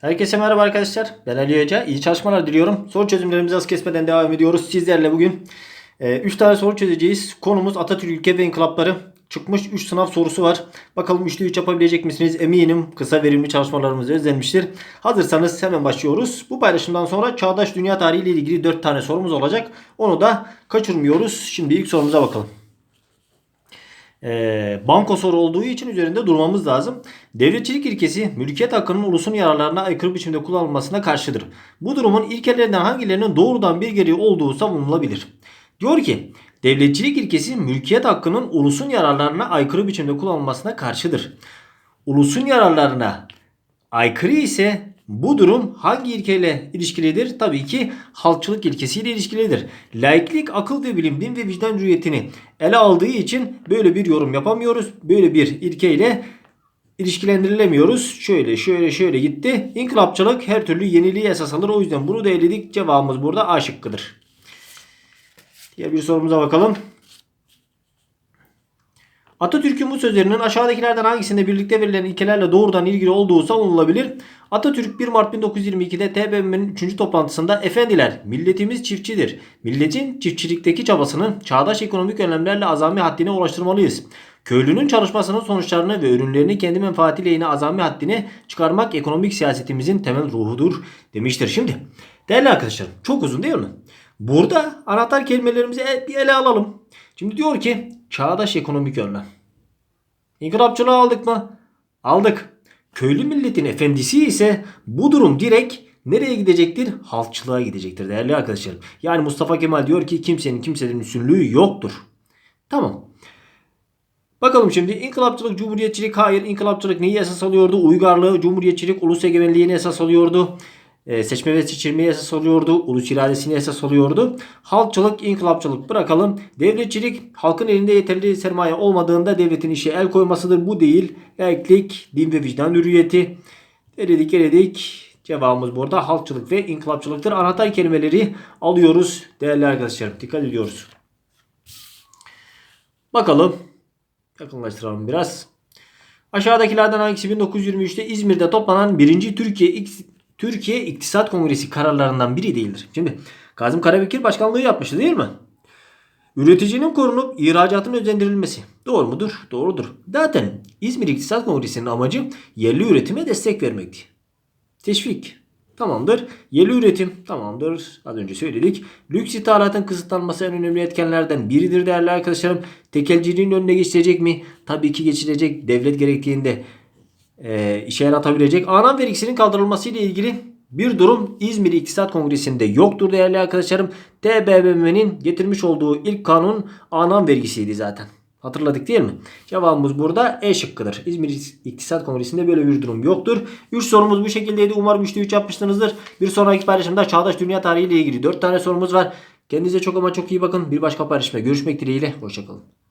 Herkese merhaba arkadaşlar. Ben Ali Hoca. İyi çalışmalar diliyorum. Soru çözümlerimizi az kesmeden devam ediyoruz. Sizlerle bugün 3 tane soru çözeceğiz. Konumuz Atatürk ülke ve inkılapları. Çıkmış 3 sınav sorusu var. Bakalım 3'te 3 yapabilecek misiniz? Eminim kısa verimli çalışmalarımız özlenmiştir. Hazırsanız hemen başlıyoruz. Bu paylaşımdan sonra çağdaş dünya tarihi ile ilgili 4 tane sorumuz olacak. Onu da kaçırmıyoruz. Şimdi ilk sorumuza bakalım. Ee, banko soru olduğu için üzerinde durmamız lazım. Devletçilik ilkesi mülkiyet hakkının ulusun yararlarına aykırı biçimde kullanılmasına karşıdır. Bu durumun ilkelerinden hangilerinin doğrudan bir gereği olduğu savunulabilir. Diyor ki devletçilik ilkesi mülkiyet hakkının ulusun yararlarına aykırı biçimde kullanılmasına karşıdır. Ulusun yararlarına aykırı ise bu durum hangi ilkeyle ilişkilidir? Tabii ki halkçılık ilkesiyle ilişkilidir. Laiklik akıl ve bilim, din ve vicdan hürriyetini ele aldığı için böyle bir yorum yapamıyoruz. Böyle bir ilkeyle ilişkilendirilemiyoruz. Şöyle şöyle şöyle gitti. İnkılapçılık her türlü yeniliği esas alır. O yüzden bunu da eledik. Cevabımız burada A şıkkıdır. Diğer bir sorumuza bakalım. Atatürk'ün bu sözlerinin aşağıdakilerden hangisinde birlikte verilen ilkelerle doğrudan ilgili olduğu savunulabilir. Atatürk 1 Mart 1922'de TBMM'nin 3. toplantısında Efendiler milletimiz çiftçidir. Milletin çiftçilikteki çabasını çağdaş ekonomik önlemlerle azami haddine ulaştırmalıyız. Köylünün çalışmasının sonuçlarını ve ürünlerini kendi menfaati lehine azami haddine çıkarmak ekonomik siyasetimizin temel ruhudur demiştir. Şimdi değerli arkadaşlarım çok uzun değil mi? Burada anahtar kelimelerimizi bir ele alalım. Şimdi diyor ki çağdaş ekonomik önlem. İnkılapçılığı aldık mı? Aldık. Köylü milletin efendisi ise bu durum direkt nereye gidecektir? Halkçılığa gidecektir değerli arkadaşlarım. Yani Mustafa Kemal diyor ki kimsenin kimsenin üstünlüğü yoktur. Tamam. Bakalım şimdi inkılapçılık, cumhuriyetçilik hayır. İnkılapçılık neyi esas alıyordu? Uygarlığı, cumhuriyetçilik, ulus egemenliğini esas alıyordu. Ee, seçme ve seçilmeyi esas alıyordu. Ulus iradesini esas alıyordu. Halkçılık, inkılapçılık bırakalım. Devletçilik halkın elinde yeterli sermaye olmadığında devletin işe el koymasıdır. Bu değil. Erklik, din ve vicdan hürriyeti. Eledik eledik. Cevabımız burada halkçılık ve inkılapçılıktır. Anahtar kelimeleri alıyoruz değerli arkadaşlarım. Dikkat ediyoruz. Bakalım. Yakınlaştıralım biraz. Aşağıdakilerden hangisi 1923'te İzmir'de toplanan 1. Türkiye Türkiye İktisat Kongresi kararlarından biri değildir. Şimdi Kazım Karabekir başkanlığı yapmıştı değil mi? Üreticinin korunup ihracatın özendirilmesi. Doğru mudur? Doğrudur. Zaten İzmir İktisat Kongresi'nin amacı yerli üretime destek vermekti. Teşvik. Tamamdır. Yerli üretim. Tamamdır. Az önce söyledik. Lüks ithalatın kısıtlanması en önemli etkenlerden biridir değerli arkadaşlarım. Tekelciliğin önüne geçilecek mi? Tabii ki geçilecek. Devlet gerektiğinde e, işe yaratabilecek. Anam vergisinin kaldırılması ile ilgili bir durum İzmir İktisat Kongresi'nde yoktur değerli arkadaşlarım. TBMM'nin getirmiş olduğu ilk kanun anam vergisiydi zaten. Hatırladık değil mi? Cevabımız burada E şıkkıdır. İzmir İktisat Kongresi'nde böyle bir durum yoktur. 3 sorumuz bu şekildeydi. Umarım 3'te 3 yapmışsınızdır. Bir sonraki paylaşımda çağdaş dünya tarihi ile ilgili 4 tane sorumuz var. Kendinize çok ama çok iyi bakın. Bir başka paylaşımda görüşmek dileğiyle. Hoşçakalın.